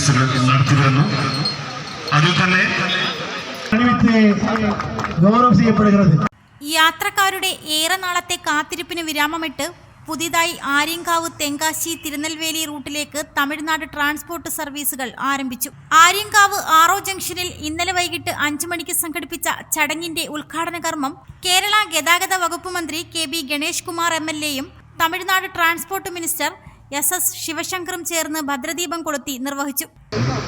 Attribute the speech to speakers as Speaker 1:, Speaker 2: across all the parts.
Speaker 1: സർവീസുകൾ നടത്തിവരുന്നു അതിൽ തന്നെ
Speaker 2: அறிவித்து கௌரவம் செய்யப்படுகிறது
Speaker 3: യാത്രക്കാരുടെ ഏറെ നാളത്തെ കാത്തിരിപ്പിന് വിരാമമിട്ട് പുതിയതായി ആര്യങ്കാവ് തെങ്കാശി തിരുനെൽവേലി റൂട്ടിലേക്ക് തമിഴ്നാട് ട്രാൻസ്പോർട്ട് സർവീസുകൾ ആരംഭിച്ചു ആര്യങ്കാവ് ആറോ ജംഗ്ഷനിൽ ഇന്നലെ വൈകിട്ട് അഞ്ചു മണിക്ക് സംഘടിപ്പിച്ച ചടങ്ങിന്റെ ഉദ്ഘാടന കർമ്മം കേരള ഗതാഗത വകുപ്പ് മന്ത്രി K B Ganesh Kumar M L എയും Tamil Nadu transport minister S S ശിവശങ്കറും ചേർന്ന് ഭദ്രദീപം കൊളുത്തി നിർവഹിച്ചു.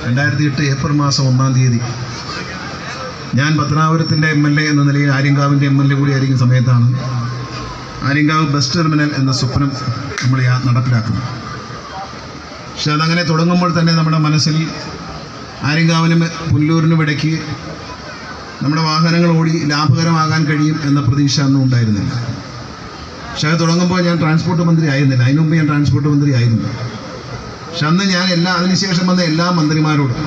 Speaker 4: രണ്ടായിരത്തി എട്ട് ഏപ്രിൽ മാസം ഒന്നാം തീയതി ഞാൻ പത്തനാപുരത്തിന്റെ എം എൽ എ എന്ന നിലയിൽ ആര്യങ്കാവിന്റെ എം എൽ എ കൂടി ആയിരിക്കുന്ന സമയത്താണ് ആര്യങ്കാവ് ബസ് ടെർമിനൽ എന്ന സ്വപ്നം നമ്മൾ നടപ്പിലാക്കുന്നത് പക്ഷെ അതങ്ങനെ തുടങ്ങുമ്പോൾ തന്നെ നമ്മുടെ മനസ്സിൽ ആര്യങ്കാവിനും പുല്ലൂരിനും ഇടയ്ക്ക് നമ്മുടെ വാഹനങ്ങൾ ഓടി ലാഭകരമാകാൻ കഴിയും എന്ന പ്രതീക്ഷ അന്നും ഉണ്ടായിരുന്നില്ല പക്ഷെ തുടങ്ങുമ്പോൾ ഞാൻ ട്രാൻസ്പോർട്ട് മന്ത്രി ആയിരുന്നില്ല. അതിനു മുമ്പ് ഞാൻ ട്രാൻസ്പോർട്ട് മന്ത്രി ആയിരുന്നു. പക്ഷെ അന്ന് ഞാൻ എല്ലാ അതിനുശേഷം വന്ന എല്ലാ മന്ത്രിമാരോടും.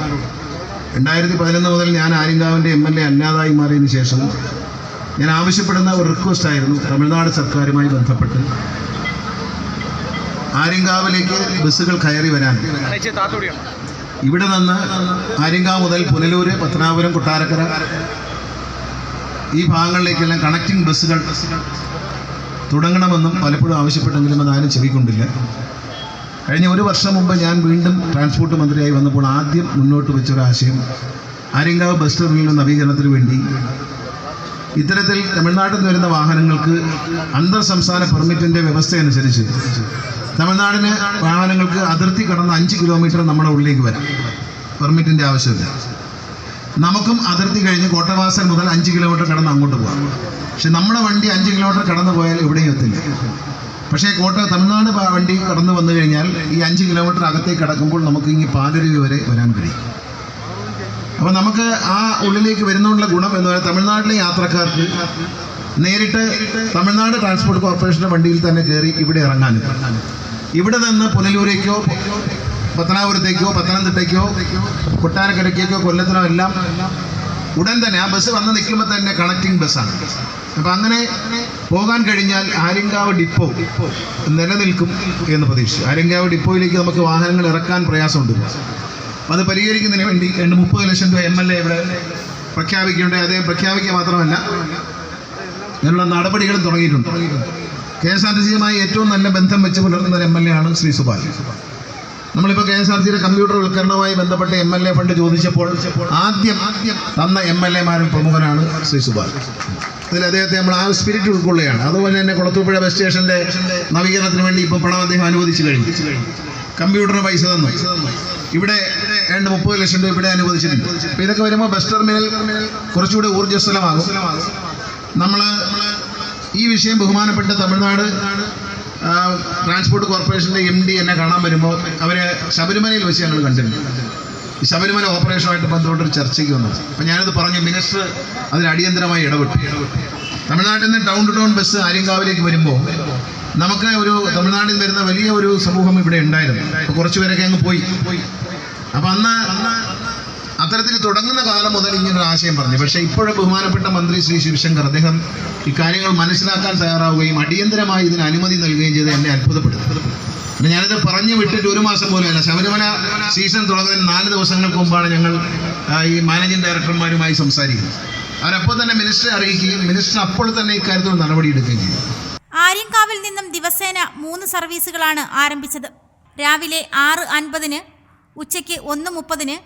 Speaker 4: രണ്ടായിരത്തി പതിനൊന്ന് മുതൽ ഞാൻ ആര്യങ്കാവിന്റെ എം എൽ എ അല്ലാതായി മാറിയതിന് ശേഷം ഞാൻ ആവശ്യപ്പെടുന്ന ഒരു റിക്വസ്റ്റ് ആയിരുന്നു തമിഴ്നാട് സർക്കാരുമായി ബന്ധപ്പെട്ട്. ആര്യങ്കാവിലേക്ക് ബസ്സുകൾ കയറി വരാൻ. ഇവിടെ നിന്ന് ആര്യങ്കാവ് മുതൽ പുനലൂര് പത്തനാപുരം കൊട്ടാരക്കര ഈ ഭാഗങ്ങളിലേക്കെല്ലാം കണക്റ്റിംഗ് ബസ്സുകൾ തുടങ്ങണമെന്നും പലപ്പോഴും ആവശ്യപ്പെട്ടെങ്കിലും അതാരും ചെവിക്കൊണ്ടില്ല. കഴിഞ്ഞ ഒരു വർഷം മുമ്പ് ഞാൻ വീണ്ടും ട്രാൻസ്പോർട്ട് മന്ത്രിയായി വന്നപ്പോൾ ആദ്യം മുന്നോട്ട് വെച്ച ഒരു ആശയം ആര്യങ്കാവ് ബസ് ടെർമിനൽ നവീകരണത്തിന് വേണ്ടി. ഇത്തരത്തിൽ തമിഴ്നാട്ടിൽ നിന്ന് വരുന്ന വാഹനങ്ങൾക്ക് അന്തർ സംസ്ഥാന പെർമിറ്റിന്റെ വ്യവസ്ഥയനുസരിച്ച് തമിഴ്നാടിന് വാഹനങ്ങൾക്ക് അതിർത്തി കടന്ന് അഞ്ച് കിലോമീറ്റർ നമ്മുടെ ഉള്ളിലേക്ക് വരാം. പെർമിറ്റിന്റെ ആവശ്യമില്ല. നമുക്കും അതിർത്തി കഴിഞ്ഞ് കോട്ടവാസൽ മുതൽ അഞ്ച് കിലോമീറ്റർ കടന്ന് അങ്ങോട്ട് പോകാം പക്ഷെ നമ്മുടെ വണ്ടി അഞ്ച് കിലോമീറ്റർ കടന്നു പോയാൽ എവിടെയും എത്തില്ല പക്ഷേ കോട്ട തമിഴ്നാട് വണ്ടി കടന്നു വന്നു കഴിഞ്ഞാൽ ഈ അഞ്ച് കിലോമീറ്റർ അകത്തേക്ക് കടക്കുമ്പോൾ നമുക്ക് ഇനി പാലരുവി വരെ വരാൻ കഴിയും. അപ്പോൾ നമുക്ക് ആ ഉള്ളിലേക്ക് വരുന്നതുകൊണ്ടുള്ള ഗുണം എന്ന് പറയുന്നത് തമിഴ്നാട്ടിലെ യാത്രക്കാർക്ക് നേരിട്ട് തമിഴ്നാട് ട്രാൻസ്പോർട്ട് കോർപ്പറേഷന്റെ വണ്ടിയിൽ തന്നെ കയറി ഇവിടെ ഇറങ്ങാനും. ഇവിടെ നിന്ന് പുനലൂരേക്കോ പത്തനാപുരത്തേക്കോ പത്തനംതിട്ടയ്ക്കോ കൊട്ടാരക്കരയ്ക്കോ കൊല്ലത്തിനോ എല്ലാം ഉടൻ തന്നെ ആ ബസ് വന്ന് നിൽക്കുമ്പോൾ തന്നെ കണക്റ്റിംഗ് ബസ്സാണ് അപ്പം അങ്ങനെ പോകാൻ കഴിഞ്ഞാൽ ആര്യങ്കാവ് ഡിപ്പോ നിലനിൽക്കും എന്ന് പ്രതീക്ഷിച്ചു. ആര്യങ്കാവ് ഡിപ്പോയിലേക്ക് നമുക്ക് വാഹനങ്ങൾ ഇറക്കാൻ പ്രയാസമുണ്ട്. അത് പരിഹരിക്കുന്നതിന് വേണ്ടി രണ്ട് മുപ്പത് ലക്ഷം രൂപ എം എൽ എ ഇവിടെ പ്രഖ്യാപിക്കേണ്ടത് അദ്ദേഹം പ്രഖ്യാപിക്കുക മാത്രമല്ല ഇതിനുള്ള നടപടികളും തുടങ്ങിയിട്ടുണ്ട്. കെ എസ് ആർ ടി സിയുമായി ഏറ്റവും നല്ല ബന്ധം വെച്ച് പുലർത്തുന്ന ഒരു എം എൽ എ ആണ് ശ്രീ സുബാൽ നമ്മളിപ്പോൾ കെ എസ് ആർ സിയുടെ കമ്പ്യൂട്ടർ വൽക്കരണവുമായി ബന്ധപ്പെട്ട് എം എൽ എ ഫണ്ട് ചോദിച്ചപ്പോൾ ആദ്യം തന്ന എം എൽ എമാരും പ്രമുഖനാണ് ശ്രീ സുഭാഷ് അതിൽ അദ്ദേഹത്തെ നമ്മൾ ആ സ്പിരിറ്റ് ഉൾക്കൊള്ളുകയാണ്. അതുപോലെ തന്നെ കുളത്തൂപ്പുഴ ബസ് സ്റ്റേഷന്റെ നവീകരണത്തിന് വേണ്ടി ഇപ്പോൾ പണം അദ്ദേഹം അനുവദിച്ചു കഴിഞ്ഞു. കമ്പ്യൂട്ടറിന് പൈസ തന്നു. ഇവിടെ രണ്ട് മുപ്പത് ലക്ഷം രൂപ ഇവിടെ അനുവദിച്ചിട്ടുണ്ട്. അപ്പം ഇതൊക്കെ വരുമ്പോൾ ബസ് ടെർമിനൽ കുറച്ചുകൂടി ഊർജസ്വലമാകും. നമ്മൾ ഈ വിഷയം ബഹുമാനപ്പെട്ട തമിഴ്നാട് ട്രാൻസ്പോർട്ട് കോർപ്പറേഷന്റെ എം ഡി എന്നെ കാണാൻ വരുമ്പോൾ അവരെ ശബരിമലയിൽ വെച്ച് ഞങ്ങൾ കണ്ടിട്ടുണ്ട് ഈ ശബരിമല ഓപ്പറേഷനുമായിട്ട് ബന്ധപ്പെട്ടൊരു ചർച്ചയ്ക്ക് വന്നത്. അപ്പം ഞാനത് പറഞ്ഞു മിനിസ്റ്റർ അതിൽ അടിയന്തരമായി ഇടപെട്ടു. തമിഴ്നാട്ടിൽ നിന്ന് ടൗൺ ടു ടൗൺ ബസ് ആര്യങ്കാവിലേക്ക് വരുമ്പോൾ നമുക്ക് ഒരു തമിഴ്നാട്ടിൽ നിന്ന് വരുന്ന വലിയ ഒരു സമൂഹം ഇവിടെ ഉണ്ടായിരുന്നു. കുറച്ച് പേരൊക്കെ അങ്ങ് പോയി. അപ്പം അന്ന് അത്തരത്തിൽ തുടങ്ങുന്ന കാലം മുതൽ ഇങ്ങനൊരു ആശയം പറഞ്ഞു. പക്ഷേ ഇപ്പോഴും ബഹുമാനപ്പെട്ട മന്ത്രി ശ്രീ ശിവശങ്കർ അദ്ദേഹം ഇക്കാര്യങ്ങൾ മനസ്സിലാക്കാൻ തയ്യാറാവുകയും അടിയന്തരമായി ഇതിന് അനുമതി നൽകുകയും ചെയ്ത് എന്നെ അത്ഭുതപ്പെടുത്തി. പിന്നെ ഞാനിത് പറഞ്ഞു വിട്ടിട്ട് ഒരു മാസം പോലും അല്ല. ശബരിമല സീസൺ തുടങ്ങുന്നതിന് നാല് ദിവസങ്ങൾക്ക് മുമ്പാണ് ഞങ്ങൾ ഈ മാനേജിംഗ് ഡയറക്ടർമാരുമായി സംസാരിക്കുന്നത്. അവരപ്പോൾ തന്നെ മിനിസ്റ്ററെ അറിയിക്കുകയും മിനിസ്റ്റർ അപ്പോൾ തന്നെ ഇക്കാര്യത്തിൽ നടപടിയെടുക്കുകയും ചെയ്തു.
Speaker 3: ആര്യങ്കാവിൽ നിന്നും ദിവസേന മൂന്ന് സർവീസുകളാണ് ആരംഭിച്ചത്. രാവിലെ ആറ് അൻപതിന് ഉച്ചയ്ക്ക് ഒന്ന് മുപ്പതിന്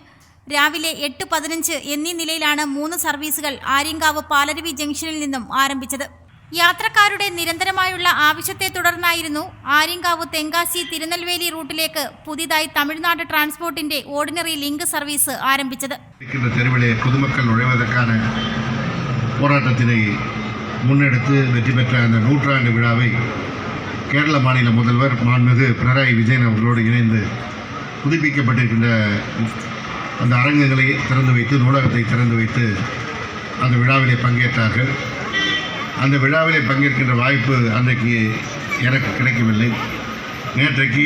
Speaker 3: രാവിലെ എട്ട് പതിനഞ്ച് എന്നീ നിലയിലാണ് മൂന്ന് സർവീസുകൾ ആര്യങ്കാവ് പാലരുവി ജംഗ്ഷനിൽ നിന്നും ആരംഭിച്ചത് യാത്രക്കാരുടെ നിരന്തരമായുള്ള ആവശ്യത്തെ തുടർന്നായിരുന്നു ആര്യങ്കാവ് തെങ്കാശി തിരുനെൽവേലി റൂട്ടിലേക്ക് പുതിയതായി തമിഴ്നാട് ട്രാൻസ്പോർട്ടിന്റെ ഓർഡിനറി ലിങ്ക് സർവീസ് ആരംഭിച്ചത്
Speaker 5: இருக்கின்ற தெருவிலே பொதுமக்கள் நுழைவதற்கான போராட்டத்தினை முன்னெடுத்து வெற்றி பெற்ற அந்த நூற்றாண்டு விழாவை கேரள மாநில முதல்வர் மாண்புமிகு பினராயி விஜயன் அவர்களோடு இணைந்து புதுப்பிக்கப்பட்டிருக்கின்ற அந்த அரங்கங்களை திறந்து வைத்து நூலகத்தை திறந்து வைத்து அந்த விழாவிலே பங்கேற்றார்கள். அந்த விழாவிலே பங்கேற்கின்ற வாய்ப்பு அன்றைக்கு எனக்கு கிடைக்கவில்லை. நேற்றைக்கு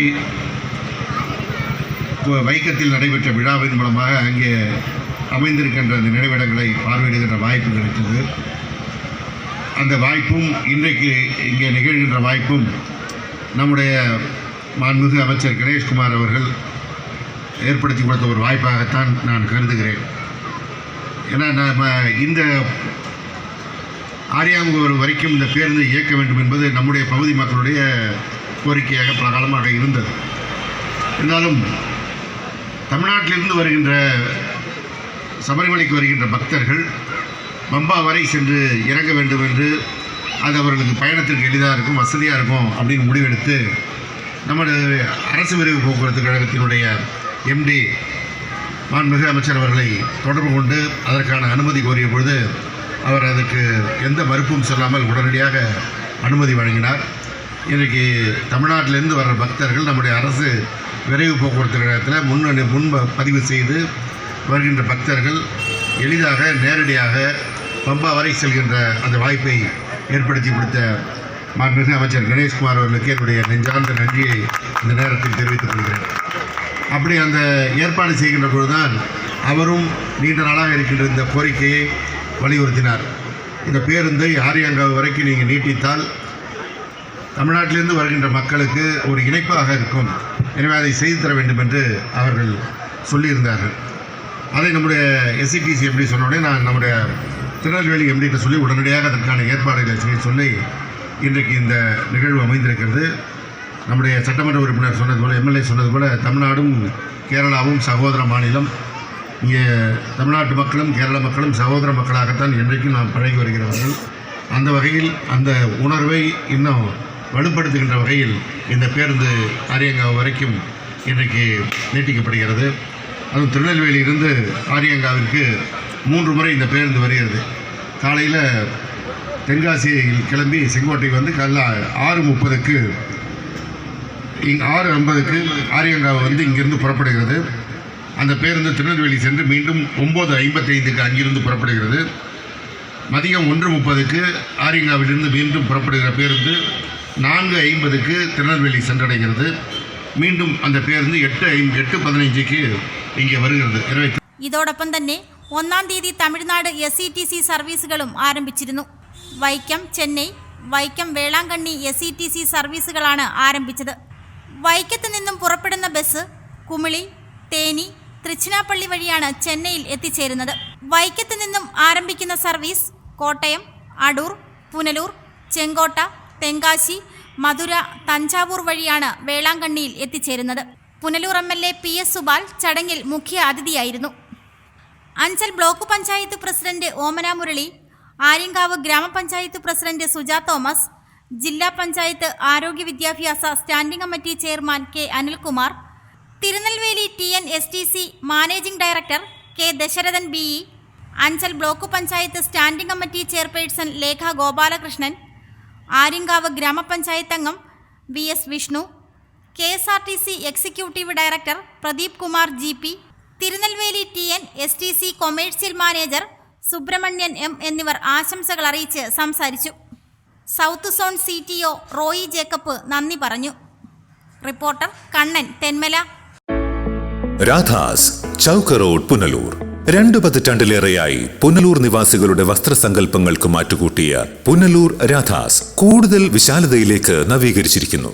Speaker 5: இப்போ வைக்கத்தில் நடைபெற்ற விழாவின் மூலமாக அங்கே அமைந்திருக்கின்ற அந்த நினைவிடங்களை பார்வையிடுகின்ற வாய்ப்பு கிடைத்தது. அந்த வாய்ப்பும் இன்றைக்கு இங்கே நிகழ்கின்ற வாய்ப்பும் நம்முடைய மாண்புமிகு அமைச்சர் கணேஷ்குமார் அவர்கள் ஏற்படுத்தி கொடுத்த ஒரு வாய்ப்பாகத்தான் நான் கருதுகிறேன். ஏன்னா நம்ம இந்த ஆரியாங்கூர் வரைக்கும் இந்த பேருந்து இயக்க வேண்டும் என்பது நம்முடைய பகுதி மக்களுடைய கோரிக்கையாக பல காலமாக இருந்தது. இருந்தாலும் தமிழ்நாட்டிலிருந்து வருகின்ற சபரிமலைக்கு வருகின்ற பக்தர்கள் பம்பா வரை சென்று இறங்க வேண்டும் என்று அது அவர்களுக்கு பயணத்திற்கு எளிதாக இருக்கும் வசதியாக இருக்கும் அப்படின்னு முடிவெடுத்து நமது அரசு விரைவு போக்குவரத்து கழகத்தினுடைய எம்டி மாண்புமிகு அமைச்சர் அவர்களை தொடர்பு கொண்டு அதற்கான அனுமதி கோரிய பொழுது அவர் அதுக்கு எந்த மறுப்பும் சொல்லாமல் உடனடியாக அனுமதி வழங்கினார். இன்றைக்கு தமிழ்நாட்டிலேருந்து வர்ற பக்தர்கள் நம்முடைய அரசு விரைவு போக்குவரத்து கழகத்தில் முன் முன் பதிவு செய்து வருகின்ற பக்தர்கள் எளிதாக நேரடியாக பம்பா வரை செல்கின்ற அந்த வாய்ப்பை ஏற்படுத்தி கொடுத்த மாண்புமிகு அமைச்சர் கணேஷ்குமார் அவர்களுக்கு என்னுடைய நெஞ்சார்ந்த நன்றியை இந்த நேரத்தில் தெரிவித்துக் கொள்கிறேன். அப்படி அந்த ஏற்பாடு செய்கின்ற பொழுதுதான் அவரும் நீண்ட நாளாக இருக்கின்ற இந்த கோரிக்கையை வலியுறுத்தினார். இந்த பேருந்தை ஆரியங்காவு வரைக்கும் நீங்கள் நீட்டித்தால் தமிழ்நாட்டிலிருந்து வருகின்ற மக்களுக்கு ஒரு இணைப்பாக இருக்கும். எனவே அதை செய்து தர வேண்டும் என்று அவர்கள் சொல்லியிருந்தார்கள். அதை நம்முடைய எஸ்சிடிசி எப்படி சொன்னோடனே நான் நம்முடைய திருநெல்வேலி எம்டிட்ட சொல்லி உடனடியாக அதற்கான ஏற்பாடுகளை செய்ய சொல்லி இன்றைக்கு இந்த நிகழ்வு அமைந்திருக்கிறது. நம்முடைய சட்டமன்ற உறுப்பினர் சொன்னது போல் எம்எல்ஏ சொன்னது போல தமிழ்நாடும் கேரளாவும் சகோதர மாநிலம் இங்கே தமிழ்நாட்டு மக்களும் கேரள மக்களும் சகோதர மக்களாகத்தான் என்றைக்கும் நாம் பழகி வருகிறவர்கள். அந்த வகையில் அந்த உணர்வை இன்னும் வலுப்படுத்துகின்ற வகையில் இந்த பேருந்து ஆரியங்காவு வரைக்கும் இன்றைக்கு நீட்டிக்கப்படுகிறது. அதுவும் திருநெல்வேலியிலிருந்து ஆரியங்காவிற்கு மூன்று முறை இந்த பேருந்து வருகிறது. காலையில் தென்காசியில் கிளம்பி செங்கோட்டை வந்து காலைல ஆறு முப்பதுக்கு இங் ஆறு ஐம்பதுக்கு ஆரியங்காவு வந்து இங்கிருந்து புறப்படுகிறது அந்த பேருந்து திருநெல்வேலி சென்று மீண்டும் ஒம்பது ஐம்பத்தைந்துக்கு அங்கிருந்து புறப்படுகிறது மதியம் ஒன்று முப்பதுக்கு ஆரியங்காவிலிருந்து மீண்டும் புறப்படுகிற பேருந்து நான்கு ஐம்பதுக்கு திருநெல்வேலி சென்றடைகிறது மீண்டும் அந்த பேருந்து எட்டு ஐ எட்டு பதினைஞ்சுக்கு ഇങ്ങനെ വരുന്നത് எனவே
Speaker 3: ഇതോടൊപ്പം തന്നെ ഒന്നാം തീയതി Tamil Nadu S E T C സർവീസുകളും ആരംഭിച്ചിരുന്നു Vaikom Chennai Vaikom Velankanni S E T C സർവീസുകളാണ് ആരംഭിച്ചത് വൈക്കത്ത് നിന്നും പുറപ്പെടുന്ന ബസ് കുമിളി തേനി തൃച്ചിനാപ്പള്ളി വഴിയാണ് ചെന്നൈയിൽ എത്തിച്ചേരുന്നത്. വൈക്കത്ത് നിന്നും ആരംഭിക്കുന്ന സർവീസ് കോട്ടയം അടൂർ പുനലൂർ ചെങ്കോട്ട തെങ്കാശി മധുര തഞ്ചാവൂർ വഴിയാണ് വേളാങ്കണ്ണിയിൽ എത്തിച്ചേരുന്നത്. Punalur M L A P S Supal ചടങ്ങിൽ മുഖ്യ അതിഥിയായിരുന്നു. Anchal block panchayat president Omana Murali Aryankavu grama panchayat president Suja Thomas ജില്ലാ പഞ്ചായത്ത് ആരോഗ്യ വിദ്യാഭ്യാസ standing committee chairman K Anilkumar Tirunelveli T N S T C managing director K Dasharathan B E Anchal block panchayat standing committee chairperson Lekha Gopalakrishnan Aryankavu grama panchayat അംഗം V S Vishnu K S R T C executive director Pradeep Kumar G P Tirunelveli T N S T C commercial manager Subramanian M എന്നിവർ ആശംസകൾ അറിയിച്ച് സംസാരിച്ചു. South zone C T O Roy Jacob നന്ദി പറഞ്ഞു. Reporter Kannan Thenmala.
Speaker 6: Radhas Chowk road Punalur. രണ്ടു പതിറ്റാണ്ടിലേറെയായി പുനലൂർ നിവാസികളുടെ വസ്ത്രസങ്കല്പങ്ങൾക്ക് മാറ്റുകൂട്ടിയ പുനലൂർ രാധാസ് കൂടുതൽ വിശാലതയിലേക്ക് നവീകരിച്ചിരിക്കുന്നു.